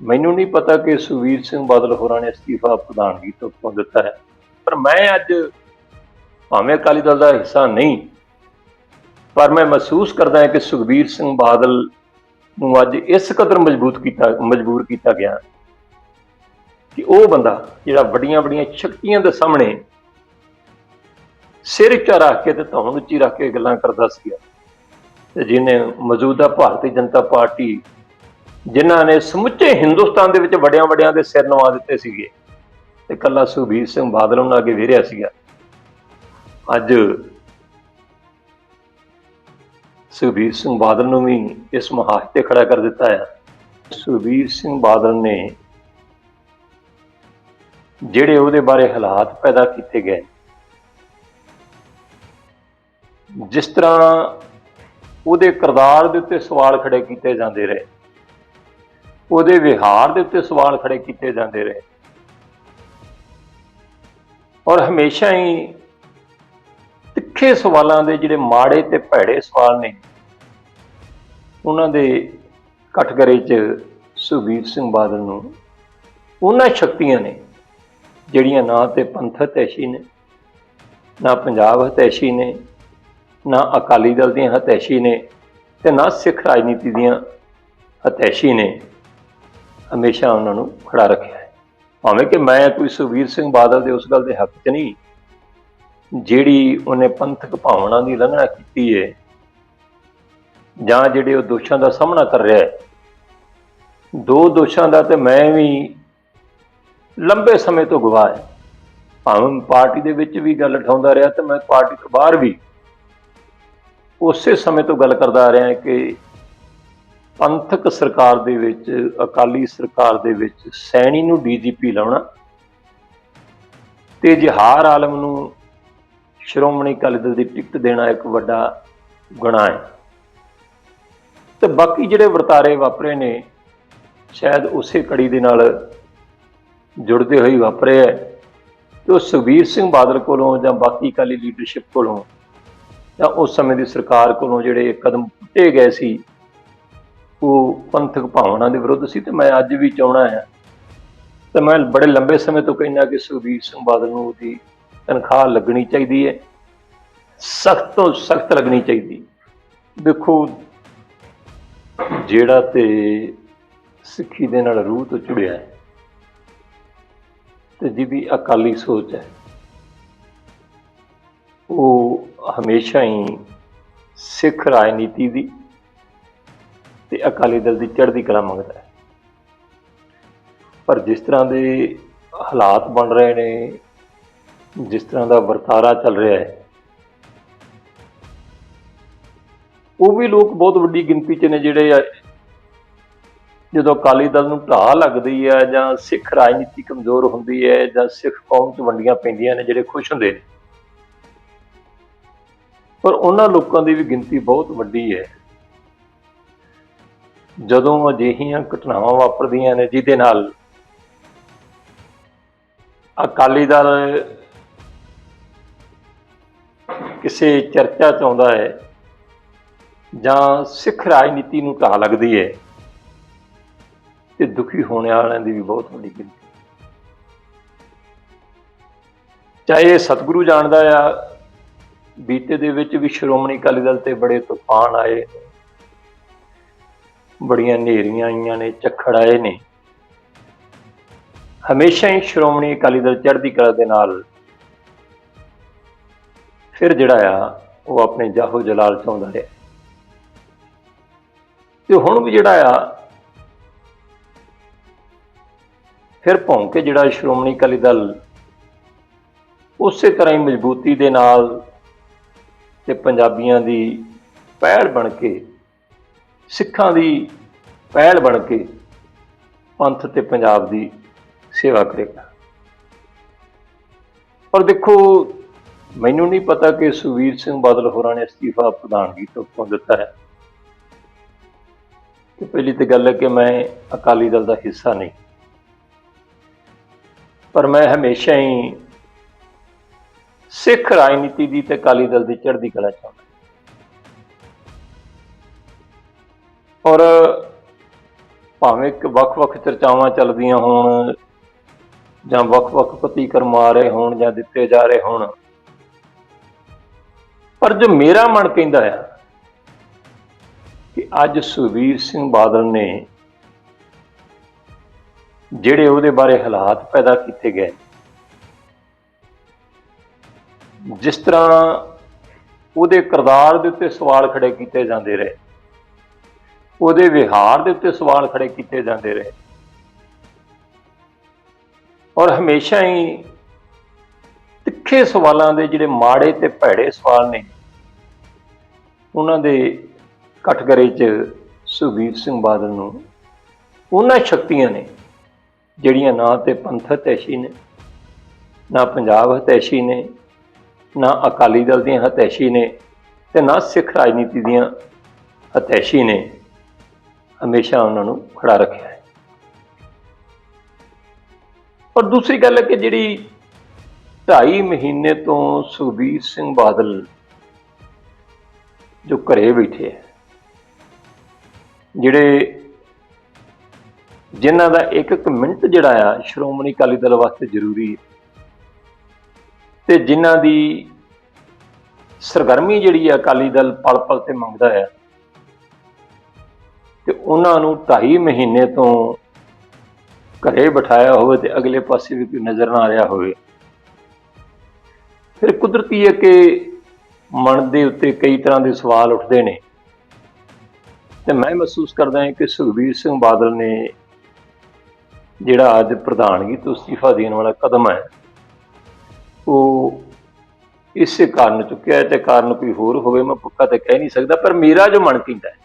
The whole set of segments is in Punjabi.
ਮੈਨੂੰ ਨਹੀਂ ਪਤਾ ਕਿ ਸੁਵੀਰ ਸਿੰਘ ਬਾਦਲ ਹੋਰਾਂ ਨੇ ਅਸਤੀਫਾ ਪ੍ਰਧਾਨਗੀ ਤੋਂ ਕਿਉਂ ਦਿੱਤਾ ਹੈ। ਪਰ ਮੈਂ ਅੱਜ ਭਾਵੇਂ ਅਕਾਲੀ ਦਲ ਦਾ ਹਿੱਸਾ ਨਹੀਂ, ਪਰ ਮੈਂ ਮਹਿਸੂਸ ਕਰਦਾ ਹਾਂ ਕਿ ਸੁਖਬੀਰ ਸਿੰਘ ਬਾਦਲ ਨੂੰ ਅੱਜ ਇਸ ਕਦਰ ਮਜ਼ਬੂਤ ਕੀਤਾ, ਮਜਬੂਰ ਕੀਤਾ ਗਿਆ ਕਿ ਉਹ ਬੰਦਾ ਜਿਹੜਾ ਵੱਡੀਆਂ ਵੱਡੀਆਂ ਸ਼ਕਤੀਆਂ ਦੇ ਸਾਹਮਣੇ ਸਿਰ ਉੱਚਾ ਰੱਖ ਕੇ ਤੇ ਧੌਣ ਉੱਚੀ ਰੱਖ ਕੇ ਗੱਲਾਂ ਕਰਦਾ ਸੀਗਾ ਤੇ ਜਿਹਨੇ ਮੌਜੂਦਾ ਭਾਰਤੀ ਜਨਤਾ ਪਾਰਟੀ ਜਿਨ੍ਹਾਂ ਨੇ ਸਮੁੱਚੇ ਹਿੰਦੁਸਤਾਨ ਦੇ ਵਿੱਚ ਵੱਡਿਆਂ ਵੱਡਿਆਂ ਦੇ ਸਿਰ ਨਵਾ ਦਿੱਤੇ ਸੀਗੇ। ਤੇ ਕੱਲਾ ਸੁਖਬੀਰ ਸਿੰਘ ਬਾਦਲ ਉਹਨਾਂ ਅੱਗੇ ਵੇਰਿਆ ਸੀਗਾ। ਅੱਜ ਸੁਖਬੀਰ ਸਿੰਘ ਬਾਦਲ ਨੂੰ ਵੀ ਇਸ ਮਹਾਜ ਤੇ ਖੜਾ ਕਰ ਦਿੱਤਾ ਹੈ ਸੁਖਬੀਰ ਸਿੰਘ ਬਾਦਲ ਨੇ ਜਿਹੜੇ ਉਹਦੇ ਬਾਰੇ ਹਾਲਾਤ ਪੈਦਾ ਕੀਤੇ ਗਏ। ਜਿਸ ਤਰ੍ਹਾਂ ਉਹਦੇ ਕਿਰਦਾਰ ਦੇ ਉੱਤੇ ਸਵਾਲ ਖੜੇ ਕੀਤੇ ਜਾਂਦੇ ਰਹੇ। ਉਹਦੇ ਵਿਹਾਰ ਦੇ ਉੱਤੇ ਸਵਾਲ ਖੜੇ ਕੀਤੇ ਜਾਂਦੇ ਰਹੇ। ਔਰ ਹਮੇਸ਼ਾ ਹੀ ਤਿੱਖੇ ਸਵਾਲਾਂ ਦੇ ਜਿਹੜੇ ਮਾੜੇ ਤੇ ਭੈੜੇ ਸਵਾਲ ਨੇ, ਉਹਨਾਂ ਦੇ ਕਟਗਰੇ 'ਚ ਸੁਖਬੀਰ ਸਿੰਘ ਬਾਦਲ ਨੂੰ ਉਹਨਾਂ ਸ਼ਕਤੀਆਂ ਨੇ, ਜਿਹੜੀਆਂ ਨਾ ਤੇ ਪੰਥ ਹਤੈਸ਼ੀ ਨੇ, ਨਾ ਪੰਜਾਬ ਹਤੈਸ਼ੀ ਨੇ, ਨਾ ਅਕਾਲੀ ਦਲ ਦੀਆਂ ਹਤੈਸ਼ੀ ਨੇ ਤੇ ਨਾ ਸਿੱਖ ਰਾਜਨੀਤੀ ਦੀਆਂ ਹਤੈਸ਼ੀ ਨੇ। ਹਮੇਸ਼ਾ ਉਹਨਾਂ ਨੂੰ ਖੜਾ ਰੱਖਿਆ ਹੈ। ਭਾਵੇਂ ਕਿ ਮੈਂ ਕੋਈ ਸੁਖਬੀਰ ਸਿੰਘ ਬਾਦਲ ਦੇ ਉਸ ਗੱਲ ਦੇ ਹੱਕ 'ਚ ਨਹੀਂ, ਜਿਹੜੀ ਉਹਨੇ ਪੰਥਕ ਭਾਵਨਾ ਦੀ ਲੰਘਣਾ ਕੀਤੀ ਹੈ ਜਾਂ ਜਿਹੜੇ ਉਹ ਦੋਸ਼ਾਂ ਦਾ ਸਾਹਮਣਾ ਕਰ ਰਿਹਾ ਹੈ, ਦੋ ਦੋਸ਼ਾਂ ਦਾ ਤੇ ਮੈਂ ਵੀ ਲੰਬੇ ਸਮੇਂ ਤੋਂ ਗਵਾਹ ਹਾਂ। ਭਾਵੇਂ ਪਾਰਟੀ ਦੇ ਵਿੱਚ ਵੀ ਗੱਲ ਉਠਾਉਂਦਾ ਰਿਹਾ ਤੇ ਮੈਂ ਪਾਰਟੀ ਤੋਂ ਬਾਹਰ ਵੀ ਉਸੇ ਸਮੇਂ ਤੋਂ ਗੱਲ ਕਰਦਾ ਆ ਰਿਹਾ ਕਿ ਪੰਥਕ ਸਰਕਾਰ ਦੇ ਵਿੱਚ, ਅਕਾਲੀ ਸਰਕਾਰ ਦੇ ਵਿੱਚ ਸੈਣੀ ਨੂੰ ਡੀਜੀਪੀ ਲਾਉਣਾ ਤੇ ਜਹਾਰ ਆਲਮ ਨੂੰ ਸ਼੍ਰੋਮਣੀ ਅਕਾਲੀ ਦਲ ਦੀ ਟਿਕਟ ਦੇਣਾ ਇੱਕ ਵੱਡਾ ਗੁਨਾਹ ਹੈ। ਤੇ ਬਾਕੀ ਜਿਹੜੇ ਵਰਤਾਰੇ ਵਾਪਰੇ ਨੇ, ਸ਼ਾਇਦ ਉਸੇ ਕੜੀ ਦੇ ਨਾਲ ਜੁੜਦੇ ਹੋਏ ਵਾਪਰੇ ਹੈ। ਤੇ ਉਹ ਸੁਖਬੀਰ ਸਿੰਘ ਬਾਦਲ ਕੋਲੋਂ ਜਾਂ ਬਾਕੀ ਅਕਾਲੀ ਲੀਡਰਸ਼ਿਪ ਕੋਲੋਂ ਜਾਂ ਉਸ ਸਮੇਂ ਦੀ ਸਰਕਾਰ ਕੋਲੋਂ ਜਿਹੜੇ ਕਦਮ ਪੁੱਟੇ ਗਏ ਸੀ ਉਹ ਪੰਥਕ ਭਾਵਨਾ ਦੇ ਵਿਰੁੱਧ ਸੀ ਤੇ ਮੈਂ ਅੱਜ ਵੀ ਚਾਹਣਾ ਹੈ ਤੇ ਮੈਂ ਬੜੇ ਲੰਬੇ ਸਮੇਂ ਤੋਂ ਕਹਿੰਦਾ ਕਿ ਸੁਖਬੀਰ ਸਿੰਘ ਬਾਦਲ ਨੂੰ ਉਹਦੀ ਤਨਖਾਹ ਲੱਗਣੀ ਚਾਹੀਦੀ ਹੈ। ਸਖਤ ਤੋਂ ਸਖਤ ਲੱਗਣੀ ਚਾਹੀਦੀ। ਦੇਖੋ, ਜਿਹੜਾ ਤੇ ਸਿੱਖੀ ਦੇ ਨਾਲ ਰੂਹ ਤੋਂ ਜੁੜਿਆ ਹੈ ਤੇ ਜਿਹਦੀ ਅਕਾਲੀ ਸੋਚ ਹੈ, ਉਹ ਹਮੇਸ਼ਾ ਹੀ ਸਿੱਖ ਰਾਜਨੀਤੀ ਦੀ ਤੇ ਅਕਾਲੀ ਦਲ ਦੀ ਚੜ੍ਹਦੀ ਕਲਾ ਮੰਗਦਾ ਹੈ। ਪਰ ਜਿਸ ਤਰ੍ਹਾਂ ਦੇ ਹਾਲਾਤ ਬਣ ਰਹੇ ਨੇ, ਜਿਸ ਤਰ੍ਹਾਂ ਦਾ ਵਰਤਾਰਾ ਚੱਲ ਰਿਹਾ ਹੈ, ਉਹ ਵੀ ਲੋਕ ਬਹੁਤ ਵੱਡੀ ਗਿਣਤੀ 'ਚ ਨੇ ਜਿਹੜੇ ਜਦੋਂ ਅਕਾਲੀ ਦਲ ਨੂੰ ਢਾਹ ਲੱਗਦੀ ਹੈ ਜਾਂ ਸਿੱਖ ਰਾਜਨੀਤੀ ਕਮਜ਼ੋਰ ਹੁੰਦੀ ਹੈ ਜਾਂ ਸਿੱਖ ਕੌਮ 'ਚ ਵੰਡੀਆਂ ਪੈਂਦੀਆਂ ਨੇ ਜਿਹੜੇ ਖੁਸ਼ ਹੁੰਦੇ ਨੇ, ਪਰ ਉਹਨਾਂ ਲੋਕਾਂ ਦੀ ਵੀ ਗਿਣਤੀ ਬਹੁਤ ਵੱਡੀ ਹੈ। ਜਦੋਂ ਅਜਿਹੀਆਂ ਘਟਨਾਵਾਂ ਵਾਪਰਦੀਆਂ ਨੇ ਜਿਹਦੇ ਨਾਲ ਅਕਾਲੀ ਦਲ ਕਿਸੇ ਚਰਚਾ ਚ ਆਉਂਦਾ ਹੈ ਜਾਂ ਸਿੱਖ ਰਾਜਨੀਤੀ ਨੂੰ ਢਾਹ ਲੱਗਦੀ ਹੈ ਤੇ ਦੁਖੀ ਹੋਣ ਵਾਲਿਆਂ ਦੀ ਵੀ ਬਹੁਤ ਵੱਡੀ ਗਿਣਤੀ ਚਾਹੇ ਸਤਿਗੁਰੂ ਜਾਣਦਾ ਆ, ਬੀਤੇ ਦੇ ਵਿੱਚ ਵੀ ਸ਼੍ਰੋਮਣੀ ਅਕਾਲੀ ਦਲ ਤੇ ਬੜੇ ਤੂਫਾਨ ਆਏ। ਬੜੀਆਂ ਹਨੇਰੀਆਂ ਆਈਆਂ ਨੇ, ਝੱਖੜ ਆਏ ਨੇ। ਹਮੇਸ਼ਾ ਹੀ ਸ਼੍ਰੋਮਣੀ ਅਕਾਲੀ ਦਲ ਚੜ੍ਹਦੀ ਕਲਾ ਦੇ ਨਾਲ ਫਿਰ ਜਿਹੜਾ ਆ, ਉਹ ਆਪਣੇ ਜਾਹੋ ਜਲਾਲ ਚਾਹੁੰਦਾ ਰਿਹਾ। ਤੇ ਹੁਣ ਵੀ ਜਿਹੜਾ ਆ, ਫਿਰ ਭੌਂਕ ਕੇ ਜਿਹੜਾ ਸ਼੍ਰੋਮਣੀ ਅਕਾਲੀ ਦਲ ਉਸੇ ਤਰ੍ਹਾਂ ਹੀ ਮਜ਼ਬੂਤੀ ਦੇ ਨਾਲ ਤੇ ਪੰਜਾਬੀਆਂ ਦੀ ਪਹਿਲ ਬਣ ਕੇ ਸਿੱਖਾਂ ਦੀ ਪਹਿਲ ਬਣ ਕੇ ਪੰਥ ਤੇ ਪੰਜਾਬ ਦੀ ਸੇਵਾ ਕਰੇਗਾ। ਪਰ ਦੇਖੋ, ਮੈਨੂੰ ਨਹੀਂ ਪਤਾ ਕਿ ਸੁਵੀਰ ਸਿੰਘ ਬਾਦਲ ਹੋਰਾਂ ਨੇ ਅਸਤੀਫਾ ਪ੍ਰਧਾਨਗੀ ਤੋਂ ਕਿਉਂ ਦਿੱਤਾ ਹੈ। ਕਿ ਪਹਿਲੀ ਤੇ ਗੱਲ ਹੈ ਕਿ ਮੈਂ ਅਕਾਲੀ ਦਲ ਦਾ ਹਿੱਸਾ ਨਹੀਂ। ਪਰ ਮੈਂ ਹਮੇਸ਼ਾ ਹੀ ਸਿੱਖ ਰਾਜਨੀਤੀ ਦੀ ਤੇ ਅਕਾਲੀ ਦਲ ਦੀ ਚੜ੍ਹਦੀ ਕਲਾ ਚਾਹੁੰਦਾ ਔਰ ਭਾਵੇਂ ਕਿ ਵੱਖ-ਵੱਖ ਚਰਚਾਵਾਂ ਚੱਲਦੀਆਂ ਹੋਣ, ਜਾਂ ਵੱਖ-ਵੱਖ ਪ੍ਰਤੀਕਰਮ ਆ ਰਹੇ ਹੋਣ, ਜਾਂ ਦਿੱਤੇ ਜਾ ਰਹੇ ਹੋਣ, ਪਰ ਜੋ ਮੇਰਾ ਮਨ ਕਹਿੰਦਾ ਆ ਕਿ ਅੱਜ ਸੁਖਬੀਰ ਸਿੰਘ ਬਾਦਲ ਨੇ ਜਿਹੜੇ ਉਹਦੇ ਬਾਰੇ ਹਾਲਾਤ ਪੈਦਾ ਕੀਤੇ ਗਏ, ਜਿਸ ਤਰ੍ਹਾਂ ਉਹਦੇ ਕਿਰਦਾਰ ਦੇ ਉੱਤੇ ਸਵਾਲ ਖੜੇ ਕੀਤੇ ਜਾਂਦੇ ਰਹੇ। ਉਹਦੇ ਵਿਹਾਰ ਦੇ ਉੱਤੇ ਸਵਾਲ ਖੜੇ ਕੀਤੇ ਜਾਂਦੇ ਰਹੇ। ਔਰ ਹਮੇਸ਼ਾ ਹੀ ਤਿੱਖੇ ਸਵਾਲਾਂ ਦੇ ਜਿਹੜੇ ਮਾੜੇ ਤੇ ਭੈੜੇ ਸਵਾਲ ਨੇ, ਉਹਨਾਂ ਦੇ ਕਟਗਰੇ 'ਚ ਸੁਖਬੀਰ ਸਿੰਘ ਬਾਦਲ ਨੂੰ ਉਹਨਾਂ ਸ਼ਕਤੀਆਂ ਨੇ, ਜਿਹੜੀਆਂ ਨਾ ਤੇ ਪੰਥ ਹਤੈਸ਼ੀ ਨੇ, ਨਾ ਪੰਜਾਬ ਹਤੈਸ਼ੀ ਨੇ, ਨਾ ਅਕਾਲੀ ਦਲ ਦੀਆਂ ਹਤੈਸ਼ੀ ਨੇ ਤੇ ਨਾ ਸਿੱਖ ਰਾਜਨੀਤੀ ਦੀਆਂ ਹਤੈਸ਼ੀ ਨੇ। ਹਮੇਸ਼ਾ ਉਹਨਾਂ ਨੂੰ ਖੜਾ ਰੱਖਿਆ ਹੈ। ਪਰ ਦੂਸਰੀ ਗੱਲ ਹੈ ਕਿ ਜਿਹੜੀ 2.5 ਮਹੀਨੇ ਤੋਂ ਸੁਖਬੀਰ ਸਿੰਘ ਬਾਦਲ ਜੋ ਘਰੇ ਬੈਠੇ ਹੈ, ਜਿਹੜੇ ਜਿਨ੍ਹਾਂ ਦਾ ਇੱਕ ਇੱਕ ਮਿੰਟ ਜਿਹੜਾ ਆ, ਸ਼੍ਰੋਮਣੀ ਅਕਾਲੀ ਦਲ ਵਾਸਤੇ ਜ਼ਰੂਰੀ ਹੈ। ਤੇ ਜਿਨ੍ਹਾਂ ਦੀ ਸਰਗਰਮੀ ਜਿਹੜੀ ਆ ਅਕਾਲੀ ਦਲ ਪਲ ਪਲ ਤੇ ਮੰਗਦਾ ਹੈ ਤੇ ਉਹਨਾਂ ਨੂੰ 2.5 ਮਹੀਨੇ ਤੋਂ ਘਰੇ ਬਿਠਾਇਆ ਹੋਵੇ ਤੇ ਅਗਲੇ ਪਾਸੇ ਵੀ ਕੋਈ ਨਜ਼ਰ ਨਾ ਆ ਰਿਹਾ ਹੋਵੇ। ਫਿਰ ਕੁਦਰਤੀ ਹੈ ਕਿ ਮਨ ਦੇ ਉੱਤੇ ਕਈ ਤਰ੍ਹਾਂ ਦੇ ਸਵਾਲ ਉੱਠਦੇ ਨੇ। ਤੇ ਮੈਂ ਮਹਿਸੂਸ ਕਰਦਾ ਹਾਂ ਕਿ ਸੁਖਬੀਰ ਸਿੰਘ ਬਾਦਲ ਨੇ ਜਿਹੜਾ ਅੱਜ ਪ੍ਰਧਾਨਗੀ ਤੋਂ ਅਸਤੀਫਾ ਦੇਣ ਵਾਲਾ ਕਦਮ ਹੈ, ਉਹ ਇਸੇ ਕਾਰਨ ਚੁੱਕਿਆ ਹੈ ਤੇ ਕਾਰਨ ਕੋਈ ਹੋਰ ਹੋਵੇ ਮੈਂ ਪੱਕਾ ਤੇ ਕਹਿ ਨਹੀਂ ਸਕਦਾ, ਪਰ ਮੇਰਾ ਜੋ ਮਨ ਕਹਿੰਦਾ ਹੈ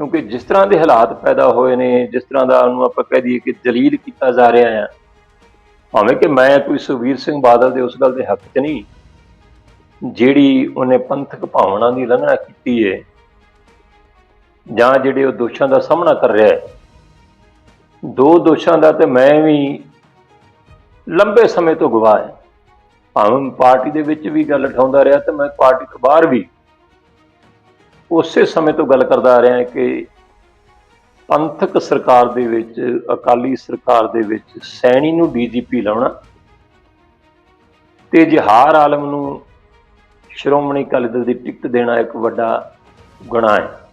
ਕਿਉਂਕਿ ਜਿਸ ਤਰ੍ਹਾਂ ਦੇ ਹਾਲਾਤ ਪੈਦਾ ਹੋਏ ਨੇ, ਜਿਸ ਤਰ੍ਹਾਂ ਦਾ ਉਹਨੂੰ ਆਪਾਂ ਕਹਿ ਦਈਏ ਕਿ ਜਲੀਲ ਕੀਤਾ ਜਾ ਰਿਹਾ ਆ, ਭਾਵੇਂ ਕਿ ਮੈਂ ਕੋਈ ਸੁਖਬੀਰ ਸਿੰਘ ਬਾਦਲ ਦੇ ਉਸ ਗੱਲ ਦੇ ਹੱਕ 'ਚ ਨਹੀਂ, ਜਿਹੜੀ ਉਹਨੇ ਪੰਥਕ ਭਾਵਨਾ ਦੀ ਲੰਘਣਾ ਕੀਤੀ ਹੈ ਜਾਂ ਜਿਹੜੇ ਉਹ ਦੋਸ਼ਾਂ ਦਾ ਸਾਹਮਣਾ ਕਰ ਰਿਹਾ ਹੈ, ਦੋ ਦੋਸ਼ਾਂ ਦਾ ਤੇ ਮੈਂ ਵੀ ਲੰਬੇ ਸਮੇਂ ਤੋਂ ਗਵਾਹ ਹਾਂ। ਭਾਵੇਂ ਪਾਰਟੀ ਦੇ ਵਿੱਚ ਵੀ ਗੱਲ ਉਠਾਉਂਦਾ ਰਿਹਾ ਤੇ ਮੈਂ ਪਾਰਟੀ ਤੋਂ ਬਾਹਰ ਵੀ ਉਸੇ ਸਮੇਂ ਤੋਂ ਗੱਲ ਕਰਦਾ ਆ ਰਿਹਾ ਕਿ ਪੰਥਕ ਸਰਕਾਰ ਦੇ ਵਿੱਚ, ਅਕਾਲੀ ਸਰਕਾਰ ਦੇ ਵਿੱਚ ਸੈਣੀ ਨੂੰ ਡੀਜੀਪੀ ਲਾਉਣਾ ਤੇ ਜਹਾਰ ਆਲਮ ਨੂੰ ਸ਼੍ਰੋਮਣੀ ਅਕਾਲੀ ਦਲ ਦੀ ਟਿਕਟ ਦੇਣਾ ਇੱਕ ਵੱਡਾ ਗੁਨਾਹ ਹੈ।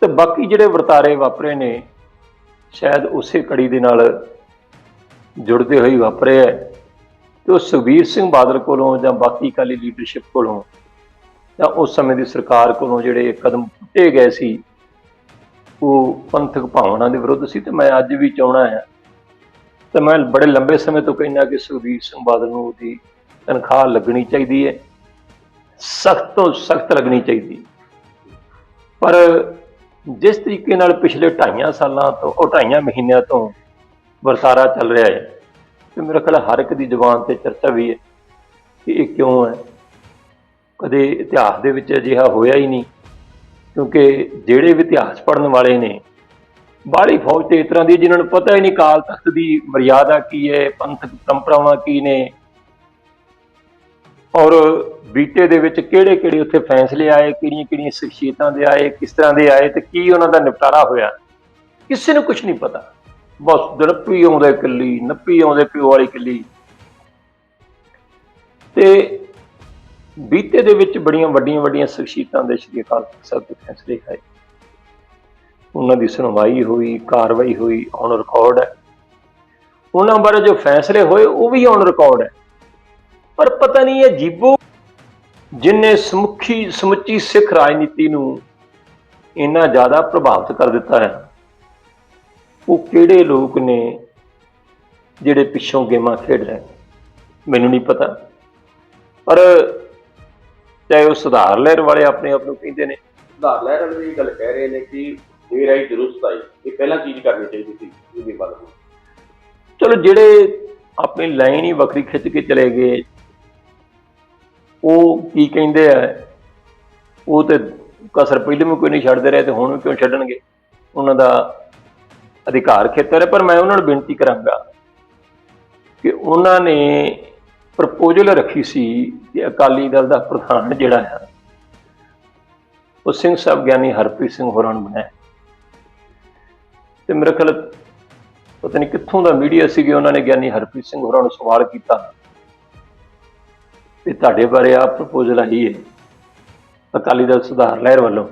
ਤੇ ਬਾਕੀ ਜਿਹੜੇ ਵਰਤਾਰੇ ਵਾਪਰੇ ਨੇ, ਸ਼ਾਇਦ ਉਸੇ ਕੜੀ ਦੇ ਨਾਲ ਜੁੜਦੇ ਹੋਏ ਵਾਪਰੇ ਹੈ। ਤੇ ਉਹ ਸੁਖਬੀਰ ਸਿੰਘ ਬਾਦਲ ਕੋਲੋਂ ਜਾਂ ਬਾਕੀ ਅਕਾਲੀ ਲੀਡਰਸ਼ਿਪ ਕੋਲੋਂ ਤਾਂ ਉਸ ਸਮੇਂ ਦੀ ਸਰਕਾਰ ਕੋਲੋਂ ਜਿਹੜੇ ਕਦਮ ਪੁੱਟੇ ਗਏ ਸੀ, ਉਹ ਪੰਥਕ ਭਾਵਨਾ ਦੇ ਵਿਰੁੱਧ ਸੀ ਤੇ ਮੈਂ ਅੱਜ ਵੀ ਚਾਹਣਾ ਹੈ ਤੇ ਮੈਂ ਬੜੇ ਲੰਬੇ ਸਮੇਂ ਤੋਂ ਕਹਿੰਦਾ ਕਿ ਸੁਖਬੀਰ ਸਿੰਘ ਬਾਦਲ ਨੂੰ ਉਹਦੀ ਤਨਖਾਹ ਲੱਗਣੀ ਚਾਹੀਦੀ ਹੈ, ਸਖਤ ਤੋਂ ਸਖਤ ਲੱਗਣੀ ਚਾਹੀਦੀ ਪਰ ਜਿਸ ਤਰੀਕੇ ਨਾਲ ਪਿਛਲੇ 2.5 ਸਾਲਾਂ ਤੋਂ, ਉਹ 2.5 ਮਹੀਨਿਆਂ ਤੋਂ ਵਰਤਾਰਾ ਚੱਲ ਰਿਹਾ ਹੈ, ਤੇ ਮੇਰਾ ਖਿਆਲ ਹਰ ਇੱਕ ਦੀ ਜ਼ੁਬਾਨ ਤੇ ਚਰਚਾ ਵੀ ਹੈ ਕਿ ਇਹ ਕਿਉਂ ਹੈ। ਕਦੇ ਇਤਿਹਾਸ ਦੇ ਵਿੱਚ ਅਜਿਹਾ ਹੋਇਆ ਹੀ ਨਹੀਂ, ਕਿਉਂਕਿ ਜਿਹੜੇ ਵੀ ਇਤਿਹਾਸ ਪੜਨ ਵਾਲੇ ਨੇ, ਬਾਹਲੀ ਫੌਜ ਤੇ ਇਸ ਤਰ੍ਹਾਂ ਦੀ ਜਿਨ੍ਹਾਂ ਨੂੰ ਪਤਾ ਹੀ ਨਹੀਂ ਕਾਲ ਤਖਤ ਦੀ ਮਰਿਆਦਾ ਕੀ ਹੈ, ਪੰਥਕ ਪਰੰਪਰਾਵਾਂ ਕੀ ਨੇ। ਔਰ ਬੀਤੇ ਦੇ ਵਿੱਚ ਕਿਹੜੇ ਕਿਹੜੇ ਉੱਥੇ ਫੈਸਲੇ ਆਏ ਕਿਹੜੀਆਂ ਕਿਹੜੀਆਂ ਸ਼ਖਸੀਅਤਾਂ ਦੇ ਆਏ, ਕਿਸ ਤਰ੍ਹਾਂ ਦੇ ਆਏ ਤੇ ਕੀ ਉਹਨਾਂ ਦਾ ਨਿਪਟਾਰਾ ਹੋਇਆ, ਕਿਸੇ ਨੂੰ ਕੁਝ ਨਹੀਂ ਪਤਾ। ਬਸ ਦੜਪੀ ਆਉਂਦੇ ਕਿੱਲੀ ਨੱਪੀ ਆਉਂਦੇ ਪਿਓ ਵਾਲੀ ਕਿੱਲੀ ਤੇ ਬੀਤੇ ਦੇ ਵਿੱਚ ਬੜੀਆਂ ਵੱਡੀਆਂ ਵੱਡੀਆਂ ਸ਼ਖਸੀਅਤਾਂ ਦੇ ਸ਼੍ਰੀ ਅਕਾਲ ਤਖਤ ਸਾਹਿਬ ਦੇ ਫੈਸਲੇ ਆਏ। ਉਹਨਾਂ ਦੀ ਸੁਣਵਾਈ ਹੋਈ, ਕਾਰਵਾਈ ਹੋਈ ਔਨ ਰਿਕਾਰਡ ਹੈ। ਉਹਨਾਂ ਬਾਰੇ ਜੋ ਫੈਸਲੇ ਹੋਏ, ਉਹ ਵੀ ਔਨ ਰਿਕਾਰਡ ਹੈ। ਪਰ ਪਤਾ ਨਹੀਂ ਇਹ ਜੀਬੋ ਜਿਨੇ ਸਮੁੱਖੀ, ਸਮੁੱਚੀ ਸਿੱਖ ਰਾਜਨੀਤੀ ਨੂੰ ਇੰਨਾ ਜ਼ਿਆਦਾ ਪ੍ਰਭਾਵਿਤ ਕਰ ਦਿੱਤਾ ਹੈ, ਉਹ ਕਿਹੜੇ ਲੋਕ ਨੇ ਜਿਹੜੇ ਪਿੱਛੋਂ ਗੇਮਾਂ ਖੇਡ ਰਹੇ ਮੈਨੂੰ ਨਹੀਂ ਪਤਾ। ਪਰ ਚਾਹੇ ਉਹ ਸੁਧਾਰ ਲਹਿਰ ਵਾਲੇ ਆਪਣੇ ਆਪ ਨੂੰ ਕਹਿੰਦੇ ਨੇ। ਸੁਧਾਰ ਲਹਿਰ ਵਾਲੇ ਇਹ ਗੱਲ ਕਹਿ ਰਹੇ ਨੇ ਕਿ ਦੇਰ ਆਈ ਦਰੁਸਤ ਆਈ ਇਹ ਪਹਿਲਾਂ ਚੀਜ਼ ਕਰਨੀ ਚਾਹੀਦੀ ਸੀ ਇਹਦੀ ਗੱਲ ਚਲੋ ਜਿਹੜੇ ਆਪਣੀ ਲਾਈਨ ਹੀ ਵੱਖਰੀ ਖਿੱਚ ਕੇ ਚਲੇ ਗਏ ਉਹ ਕੀ ਕਹਿੰਦੇ ਆ ਉਹ ਤੇ ਕਸਰ ਪਹਿਲੇ ਵੀ ਕੋਈ ਨਹੀਂ ਛੱਡਦੇ ਰਹੇ ਤੇ ਹੁਣ ਵੀ ਕਿਉਂ ਛੱਡਣਗੇ? ਉਹਨਾਂ ਦਾ ਅਧਿਕਾਰ ਖੇਤਰ ਹੈ ਪਰ ਮੈਂ ਉਹਨਾਂ ਨੂੰ ਬੇਨਤੀ ਕਰਾਂਗਾ ਕਿ ਉਹਨਾਂ ਨੇ ਪ੍ਰਪੋਜ਼ਲ ਰੱਖੀ ਸੀ ਕਿ ਅਕਾਲੀ ਦਲ ਦਾ ਪ੍ਰਧਾਨ ਜਿਹੜਾ ਹੈ, ਉਹ ਸਿੰਘ ਸਾਹਿਬ ਗਿਆਨੀ ਹਰਪ੍ਰੀਤ ਸਿੰਘ ਹੋਰਾਂ ਨੂੰ ਬਣਾਇਆ। ਤੇ ਮੇਰੇ ਖਿਆਲ ਪਤਾ ਨਹੀਂ ਕਿੱਥੋਂ ਦਾ ਮੀਡੀਆ ਸੀਗੇ, ਉਹਨਾਂ ਨੇ ਗਿਆਨੀ ਹਰਪ੍ਰੀਤ ਸਿੰਘ ਹੋਰਾਂ ਨੂੰ ਸਵਾਲ ਕੀਤਾ। ਤੇ ਤੁਹਾਡੇ ਬਾਰੇ ਆ ਪ੍ਰਪੋਜ਼ਲ ਆਈ ਹੈ, ਅਕਾਲੀ ਦਲ ਸੁਧਾਰ ਲਹਿਰ ਵੱਲੋਂ।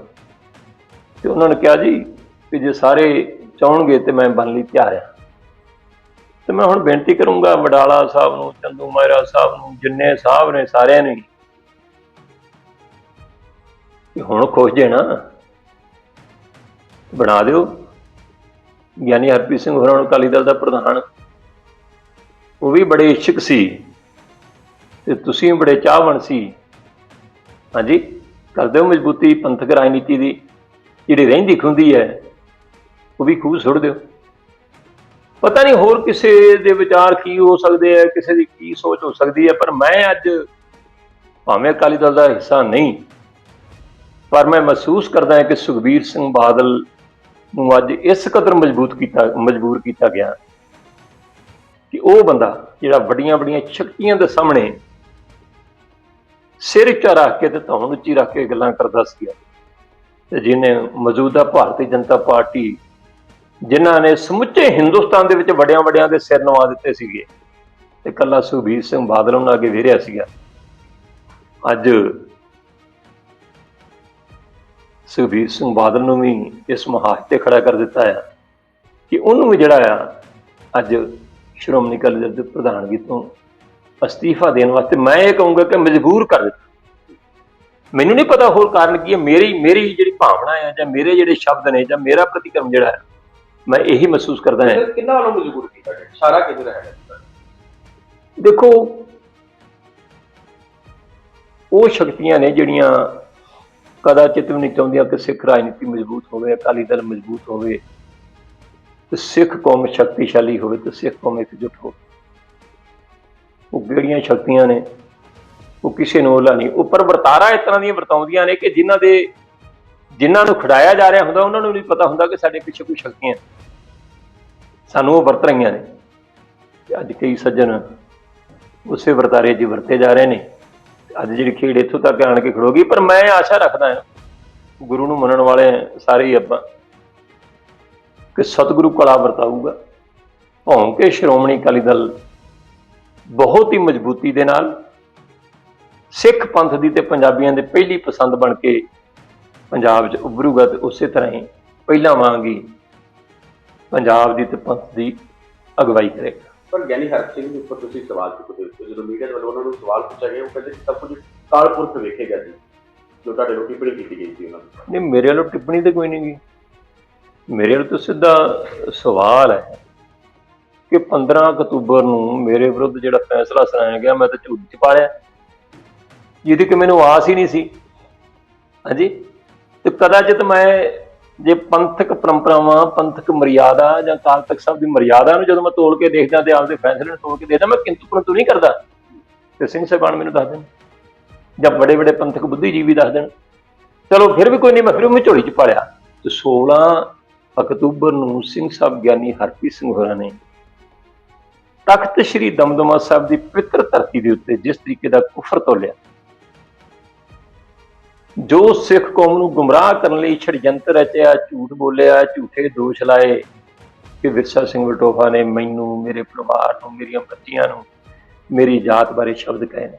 ਤੇ ਉਹਨਾਂ ਨੇ ਕਿਹਾ ਜੀ ਕਿ ਜੇ ਸਾਰੇ ਚਾਹਣਗੇ ਤੇ ਮੈਂ ਬਣ ਲਈ ਤਿਆਰ ਹਾਂ। ਤੇ ਮੈਂ ਹੁਣ ਬੇਨਤੀ ਕਰੂੰਗਾ ਵਡਾਲਾ ਸਾਹਿਬ ਨੂੰ, ਚੰਦੂ ਮਾਇਰਾ ਸਾਹਿਬ ਨੂੰ, ਜਿੰਨੇ ਸਾਹਿਬ ਨੇ ਸਾਰਿਆਂ ਨੇ ਕਿ ਹੁਣ ਖੁਸ਼ ਦੇਣਾ ਬਣਾ ਦਿਓ। ਗਿਆਨੀ ਹਰਪ੍ਰੀਤ ਸਿੰਘ ਹੋਰਾਂ ਨੂੰ ਅਕਾਲੀ ਦਲ ਦਾ ਪ੍ਰਧਾਨ, ਉਹ ਵੀ ਬੜੇ ਇੱਛੁਕ ਸੀ, ਤੇ ਤੁਸੀਂ ਵੀ ਬੜੇ ਚਾਹਵਣ ਸੀ। ਹਾਂਜੀ, ਕਰ ਦਿਓ ਮਜ਼ਬੂਤੀ ਪੰਥਕ ਰਾਜਨੀਤੀ ਦੀ, ਜਿਹੜੀ ਰਹਿੰਦੀ ਖੁੰਦੀ ਹੈ, ਉਹ ਵੀ ਖੂਹ ਸੁੱਟ ਦਿਓ। ਪਤਾ ਨਹੀਂ ਹੋਰ ਕਿਸੇ ਦੇ ਵਿਚਾਰ ਕੀ ਹੋ ਸਕਦੇ ਆ, ਕਿਸੇ ਦੀ ਕੀ ਸੋਚ ਹੋ ਸਕਦੀ ਹੈ ਪਰ ਮੈਂ ਅੱਜ ਭਾਵੇਂ ਅਕਾਲੀ ਦਲ ਦਾ ਹਿੱਸਾ ਨਹੀਂ, ਪਰ ਮੈਂ ਮਹਿਸੂਸ ਕਰਦਾ ਹਾਂ ਕਿ ਸੁਖਬੀਰ ਸਿੰਘ ਬਾਦਲ ਨੂੰ ਅੱਜ ਇਸ ਕਦਰ ਮਜ਼ਬੂਤ ਕੀਤਾ, ਮਜਬੂਰ ਕੀਤਾ ਗਿਆ ਕਿ ਉਹ ਬੰਦਾ ਜਿਹੜਾ ਵੱਡੀਆਂ ਵੱਡੀਆਂ ਸ਼ਕਤੀਆਂ ਦੇ ਸਾਹਮਣੇ ਸਿਰ ਉੱਚਾ ਰੱਖ ਕੇ ਤੇ ਧੌਣ ਉੱਚੀ ਰੱਖ ਕੇ ਗੱਲਾਂ ਕਰਦਾ ਸੀ ਤੇ ਜਿਹਨੇ ਮੌਜੂਦਾ ਭਾਰਤੀ ਜਨਤਾ ਪਾਰਟੀ ਜਿਨ੍ਹਾਂ ਨੇ ਸਮੁੱਚੇ ਹਿੰਦੁਸਤਾਨ ਦੇ ਵਿੱਚ ਵੱਡਿਆਂ ਵੱਡਿਆਂ ਦੇ ਸਿਰ ਨਵਾ ਦਿੱਤੇ ਸੀਗੇ। ਤੇ ਕੱਲਾ ਸੁਖਬੀਰ ਸਿੰਘ ਬਾਦਲ ਉਹਨਾਂ ਅੱਗੇ ਵੇਰਿਆ ਸੀਗਾ। ਅੱਜ ਸੁਖਬੀਰ ਸਿੰਘ ਬਾਦਲ ਨੂੰ ਵੀ ਇਸ ਮਹਾਜ ਤੇ ਖੜਾ ਕਰ ਦਿੱਤਾ ਆ ਕਿ ਉਹਨੂੰ ਵੀ ਜਿਹੜਾ ਆ, ਅੱਜ ਸ਼੍ਰੋਮਣੀ ਅਕਾਲੀ ਦਲ ਦੇ ਪ੍ਰਧਾਨਗੀ ਤੋਂ ਅਸਤੀਫਾ ਦੇਣ ਵਾਸਤੇ ਮੈਂ ਇਹ ਕਹੂੰਗਾ ਕਿ ਮਜਬੂਰ ਕਰ ਦਿੱਤਾ। ਮੈਨੂੰ ਨਹੀਂ ਪਤਾ ਹੋਰ ਕਾਰਨ ਕੀ ਹੈ। ਮੇਰੀ ਮੇਰੀ ਜਿਹੜੀ ਭਾਵਨਾ ਹੈ ਜਾਂ ਮੇਰੇ ਜਿਹੜੇ ਸ਼ਬਦ ਨੇ ਜਾਂ ਮੇਰਾ ਪ੍ਰਤੀਕਰਮ ਜਿਹੜਾ ਹੈ ਮੈਂ ਇਹੀ ਮਹਿਸੂਸ ਕਰਦਾ ਹਾਂ। ਕਿੰਨਾ ਵੱਲੋਂ ਮਜਬੂਰ ਕੀਤਾ ਗਿਆ? ਸਾਰਾ ਕਿਹਦੇ ਹੈ? ਦੇਖੋ ਉਹ ਸ਼ਕਤੀਆਂ ਨੇ ਜਿਹੜੀਆਂ ਕਦਾਚਿਤ ਵੀ ਨਹੀਂ ਚਾਹੁੰਦੀਆਂ ਕਿ ਸਿੱਖ ਰਾਜਨੀਤੀ ਮਜ਼ਬੂਤ ਹੋਵੇ ਅਕਾਲੀ ਦਲ ਮਜ਼ਬੂਤ ਹੋਵੇ ਤੇ ਸਿੱਖ ਕੌਮ ਸ਼ਕਤੀਸ਼ਾਲੀ ਹੋਵੇ ਤੇ ਸਿੱਖ ਕੌਮ ਇਕਜੁੱਟ ਹੋਵੇ। ਉਹ ਕਿਹੜੀਆਂ ਸ਼ਕਤੀਆਂ ਨੇ? ਉਹ ਕਿਸੇ ਨੂੰ ਉਹਲਾ ਨਹੀਂ। ਉੱਪਰ ਵਰਤਾਰਾ ਇਸ ਤਰ੍ਹਾਂ ਦੀਆਂ ਵਰਤਾਉਂਦੀਆਂ ਨੇ ਕਿ ਜਿਨ੍ਹਾਂ ਦੇ ਜਿਨ੍ਹਾਂ ਨੂੰ ਖੜਾਇਆ ਜਾ ਰਿਹਾ ਹੁੰਦਾ, ਉਹਨਾਂ ਨੂੰ ਨਹੀਂ ਪਤਾ ਹੁੰਦਾ ਕਿ ਸਾਡੇ ਪਿੱਛੇ ਕੋਈ ਸ਼ਕਤੀਆਂ ਸਾਨੂੰ ਉਹ ਵਰਤ ਰਹੀਆਂ ਨੇ। ਤੇ ਅੱਜ ਕਈ ਸੱਜਣ ਉਸੇ ਵਰਤਾਰੇ 'ਚ ਵਰਤੇ ਜਾ ਰਹੇ ਨੇ। ਅੱਜ ਜਿਹੜੀ ਖੇਡ ਇੱਥੋਂ ਤੱਕ ਆਣ ਕੇ ਖੜੋਗੀ, ਪਰ ਮੈਂ ਆਸ਼ਾ ਰੱਖਦਾ ਹਾਂ ਗੁਰੂ ਨੂੰ ਮੰਨਣ ਵਾਲੇ ਸਾਰੇ ਹੀ ਆਪਾਂ ਕਿ ਸਤਿਗੁਰੂ ਕਲਾ ਵਰਤਾਊਗਾ। ਭੌਂ ਸ਼੍ਰੋਮਣੀ ਅਕਾਲੀ ਦਲ ਬਹੁਤ ਹੀ ਮਜ਼ਬੂਤੀ ਦੇ ਨਾਲ ਸਿੱਖ ਪੰਥ ਦੀ ਤੇ ਪੰਜਾਬੀਆਂ ਦੇ ਪਹਿਲੀ ਪਸੰਦ ਬਣ ਕੇ ਪੰਜਾਬ 'ਚ ਉੱਭਰੂਗਾ ਤੇ ਉਸੇ ਤਰ੍ਹਾਂ ਹੀ ਪਹਿਲਾਂ ਵਾਂਗ ਹੀ ਪੰਜਾਬ ਦੀ ਤੇ ਪੰਥ ਦੀ ਅਗਵਾਈ ਕਰੇਗਾ। ਪਰ ਗਿਆਨੀ ਹਰਪ ਸਿੰਘ ਦੇ ਉੱਪਰ ਤੁਸੀਂ ਸਵਾਲ ਚੁੱਕਦੇ ਹੋ। ਜਦੋਂ ਮੀਡੀਆ ਦੇ ਵੱਲੋਂ ਉਹਨਾਂ ਨੂੰ ਸਵਾਲ ਪੁੱਛਿਆ ਗਿਆ ਉਹ ਕਹਿੰਦੇ ਕਿ ਸਭ ਕੁਝ ਕਾਲਪੁਰਖ ਵੇਖੇ ਗਿਆ ਸੀ ਜੋ ਤੁਹਾਡੇ ਲੋਕੀ ਟਿੱਪਣੀ ਕੀਤੀ ਗਈ ਸੀ ਉਹਨਾਂ ਦੀ। ਨਹੀਂ ਮੇਰੇ ਵੱਲੋਂ ਟਿੱਪਣੀ ਤੇ ਕੋਈ ਨਹੀਂ ਗਈ। ਮੇਰੇ ਵੱਲੋਂ ਤਾਂ ਸਿੱਧਾ ਸਵਾਲ ਹੈ ਕਿ 15 ਅਕਤੂਬਰ ਨੂੰ ਮੇਰੇ ਵਿਰੁੱਧ ਜਿਹੜਾ ਫੈਸਲਾ ਸੁਣਾਇਆ ਗਿਆ ਮੈਂ ਤਾਂ ਝੂਠ ਚ ਪਾਲਿਆ। ਜਿਹਦੀ ਕਿ ਮੈਨੂੰ ਆਸ ਹੀ ਨਹੀਂ ਸੀ। ਹਾਂਜੀ? ਤੇ ਕਦਾਚਿਤ ਮੈਂ ਜੇ ਪੰਥਕ ਪਰੰਪਰਾਵਾਂ, ਪੰਥਕ ਮਰਿਆਦਾ ਜਾਂ ਕਾਲ ਤਖ਼ਤ ਸਾਹਿਬ ਦੀ ਮਰਿਆਦਾ ਨੂੰ ਜਦੋਂ ਮੈਂ ਤੋਲ ਕੇ ਦੇਖਦਾ ਤੇ ਆਪਦੇ ਫੈਸਲੇ ਨੂੰ ਤੋਲ ਕੇ ਦੇਖਦਾ, ਮੈਂ ਕਿੰਤੂ ਪਰੰਤੂ ਨਹੀਂ ਕਰਦਾ। ਤੇ ਸਿੰਘ ਸਾਹਿਬਾਨ ਮੈਨੂੰ ਦੱਸ ਦੇਣ। ਜਾਂ ਬੜੇ ਬੜੇ ਪੰਥਕ ਬੁੱਧੀਜੀਵੀ ਦੱਸ ਦੇਣ। ਚਲੋ ਫਿਰ ਵੀ ਕੋਈ ਨਹੀਂ, ਮੈਂ ਫਿਰ ਉਹ ਝੋਲੀ ਚ ਪਾਲਿਆ। ਤੇ 16 ਅਕਤੂਬਰ ਨੂੰ ਸਿੰਘ ਸਾਹਿਬ ਗਿਆਨੀ ਹਰਪ੍ਰੀਤ ਸਿੰਘ ਹੋਰਾਂ ਨੇ ਤਖਤ ਸ੍ਰੀ ਦਮਦਮਾ ਸਾਹਿਬ ਦੀ ਪਵਿੱਤਰ ਧਰਤੀ ਦੇ ਉੱਤੇ ਜਿਸ ਤਰੀਕੇ ਦਾ ਕੁਫਰ ਤੋਲਿਆ ਜੋ ਸਿੱਖ ਕੌਮ ਨੂੰ ਗੁੰਮਰਾਹ ਕਰਨ ਲਈ ਛੜਯੰਤਰ ਰਚਿਆ, ਝੂਠ ਬੋਲਿਆ, ਝੂਠੇ ਦੋਸ਼ ਲਾਏ, ਕਿ ਵਿਰਸਾ ਸਿੰਘ ਵਲਟੋਫਾ ਨੇ ਮੈਨੂੰ, ਮੇਰੇ ਪਰਿਵਾਰ ਨੂੰ, ਮੇਰੀਆਂ ਬੱਚੀਆਂ ਨੂੰ, ਮੇਰੀ ਜਾਤ ਬਾਰੇ ਸ਼ਬਦ ਕਹੇ ਨੇ।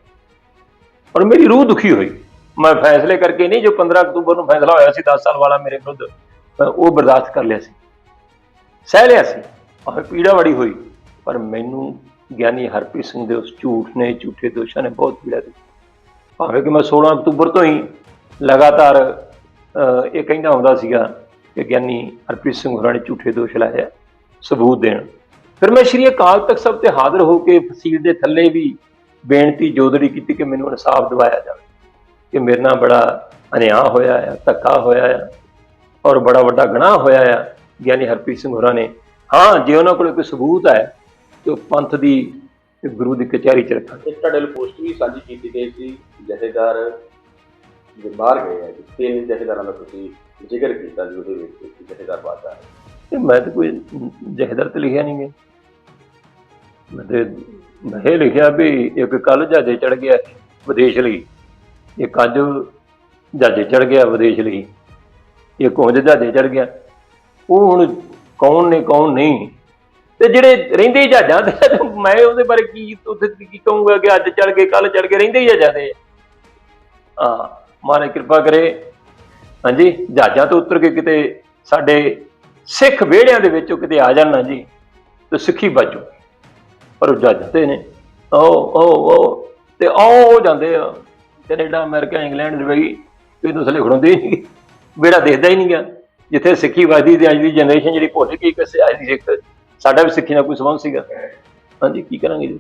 ਔਰ ਮੇਰੀ ਰੂਹ ਦੁਖੀ ਹੋਈ। ਮੈਂ ਫੈਸਲੇ ਕਰਕੇ ਨਹੀਂ, ਜੋ 15 ਅਕਤੂਬਰ ਨੂੰ ਫੈਸਲਾ ਹੋਇਆ ਸੀ 10 ਸਾਲ ਵਾਲਾ ਮੇਰੇ ਵਿਰੁੱਧ ਮੈਂ ਉਹ ਬਰਦਾਸ਼ਤ ਕਰ ਲਿਆ ਸੀ। ਸਹਿ ਲਿਆ ਸੀ। ਔਰ ਪੀੜਾ ਬੜੀ ਹੋਈ। ਪਰ ਮੈਨੂੰ ਗਿਆਨੀ ਹਰਪ੍ਰੀਤ ਸਿੰਘ ਦੇ ਉਸ ਝੂਠ ਨੇ, ਝੂਠੇ ਦੋਸ਼ਾਂ ਨੇ ਬਹੁਤ ਪੀੜਾ ਦਿੱਤੀ। ਭਾਵੇਂ ਕਿ ਮੈਂ 16 ਅਕਤੂਬਰ ਤੋਂ ਹੀ ਲਗਾਤਾਰ ਇਹ ਕਹਿੰਦਾ ਹੁੰਦਾ ਸੀਗਾ ਕਿ ਗਿਆਨੀ ਹਰਪ੍ਰੀਤ ਸਿੰਘ ਹੋਰਾਂ ਨੇ ਝੂਠੇ ਦੋਸ਼ ਲਾਏ ਆ, ਸਬੂਤ ਦੇਣ। ਫਿਰ ਮੈਂ ਸ਼੍ਰੀ ਅਕਾਲ ਤਖਤ ਸਾਹਿਬ ਤੇ ਹਾਜ਼ਰ ਹੋ ਕੇ ਫਸੀਲ ਦੇ ਥੱਲੇ ਵੀ ਬੇਨਤੀ ਜੋਦੜੀ ਕੀਤੀ ਕਿ ਮੈਨੂੰ ਇਨਸਾਫ ਦਿਵਾਇਆ ਜਾਵੇ ਕਿ ਮੇਰੇ ਨਾਲ ਬੜਾ ਅਨਿਆਂ ਹੋਇਆ ਆ ਧੱਕਾ ਹੋਇਆ ਆ ਔਰ ਬੜਾ ਵੱਡਾ ਗੁਨਾਹ ਹੋਇਆ ਆ। ਗਿਆਨੀ ਹਰਪ੍ਰੀਤ ਸਿੰਘ ਹੋਰਾਂ ਨੇ ਹਾਂ ਜੇ ਉਹਨਾਂ ਕੋਲ ਕੋਈ ਸਬੂਤ ਹੈ ਤੇ ਉਹ ਪੰਥ ਦੀ ਤੇ ਗੁਰੂ ਦੀ ਕਚਹਿਰੀ ਚ ਰੱਖਣ ਤੁਹਾਡੇ ਲਈ ਪੋਸਟ ਵੀ ਸਾਂਝੀ ਕੀਤੀ ਗਈ ਸੀ ਜਥੇਦਾਰ ਜੋ ਬਾਹਰ ਗਏ ਆ ਜੀ, ਤਿੰਨ ਜਥੇਦਾਰਾਂ ਦਾ ਤੁਸੀਂ ਜ਼ਿਕਰ ਕੀਤਾ ਜੀ ਉਹਦੇ ਵਿੱਚ ਕਿ ਜਥੇਦਾਰ ਬਾਦਸ਼ਾਹ ਹੈ ਤੇ ਮੈਂ ਤਾਂ ਕੋਈ ਜਹਦਰ ਤੇ ਲਿਖਿਆ ਨਹੀਂ ਗਿਆ ਮੈਂ ਤੇ ਮੈਂ ਲਿਖਿਆ ਵੀ ਇੱਕ ਕੱਲ ਜਹਾਜ਼ੇ ਚੜ ਗਿਆ ਵਿਦੇਸ਼ ਲਈ, ਇੱਕ ਅੱਜ ਜਹਾਜ਼ੇ ਚੜ ਗਿਆ ਵਿਦੇਸ਼ ਲਈ, ਇੱਕ ਉਂਝ ਜਹਾਜ਼ੇ ਚੜ ਗਿਆ। ਉਹ ਹੁਣ ਕੌਣ ਨੇ, ਕੌਣ ਨਹੀਂ? ਤੇ ਜਿਹੜੇ ਰਹਿੰਦੇ ਜਹਾਜ਼ਾਂ ਤੇ ਮੈਂ ਉਹਦੇ ਬਾਰੇ ਕੀ, ਉੱਥੇ ਕੀ ਕਹੂੰਗਾ ਕਿ ਅੱਜ ਚੜ ਗਏ ਕੱਲ ਚੜ ਗਏ, ਰਹਿੰਦੇ ਹੀ ਜਹਾਜ਼ਾਂ। ਤੇ ਹਾਂ। ਮਹਾਰਾਜ ਕਿਰਪਾ ਕਰੇ। ਹਾਂਜੀ, ਜਹਾਜ਼ਾਂ ਤੋਂ ਉਤਰ ਕੇ ਕਿਤੇ ਸਾਡੇ ਸਿੱਖ ਵਿਹੜਿਆਂ ਦੇ ਵਿੱਚੋਂ ਕਿਤੇ ਆ ਜਾਣ ਨਾ ਜੀ, ਤੇ ਸਿੱਖੀ ਬਾਜੂ ਪਰ ਉਹ ਜਹਾਜ਼ਾਂ ਤੇ ਨੇ ਓ ਉਹ ਉਹ, ਤੇ ਉਹ ਜਾਂਦੇ ਆ। ਕੈਨੇਡਾ, ਅਮਰੀਕਾ, ਇੰਗਲੈਂਡ ਦੁਬਈ ਕੋਈ ਤਾਂ ਥੱਲੇ ਖੜੋਂਦੇ ਹੀ ਨਹੀਂ। ਬੇੜਾ ਦੇਖਦਾ ਹੀ ਨਹੀਂ ਗਿਆ ਜਿੱਥੇ ਸਿੱਖੀ ਵੱਜਦੀ ਤੇ ਅੱਜ ਦੀ ਜਨਰੇਸ਼ਨ ਜਿਹੜੀ ਭੁੱਲ ਗਈ ਕਿ ਅੱਜ ਦੀ ਸਿੱਖ, ਸਾਡਾ ਵੀ ਸਿੱਖੀ ਨਾਲ ਕੋਈ ਸੰਬੰਧ ਸੀਗਾ। ਹਾਂਜੀ, ਕੀ ਕਰਾਂਗੇ ਜੀ?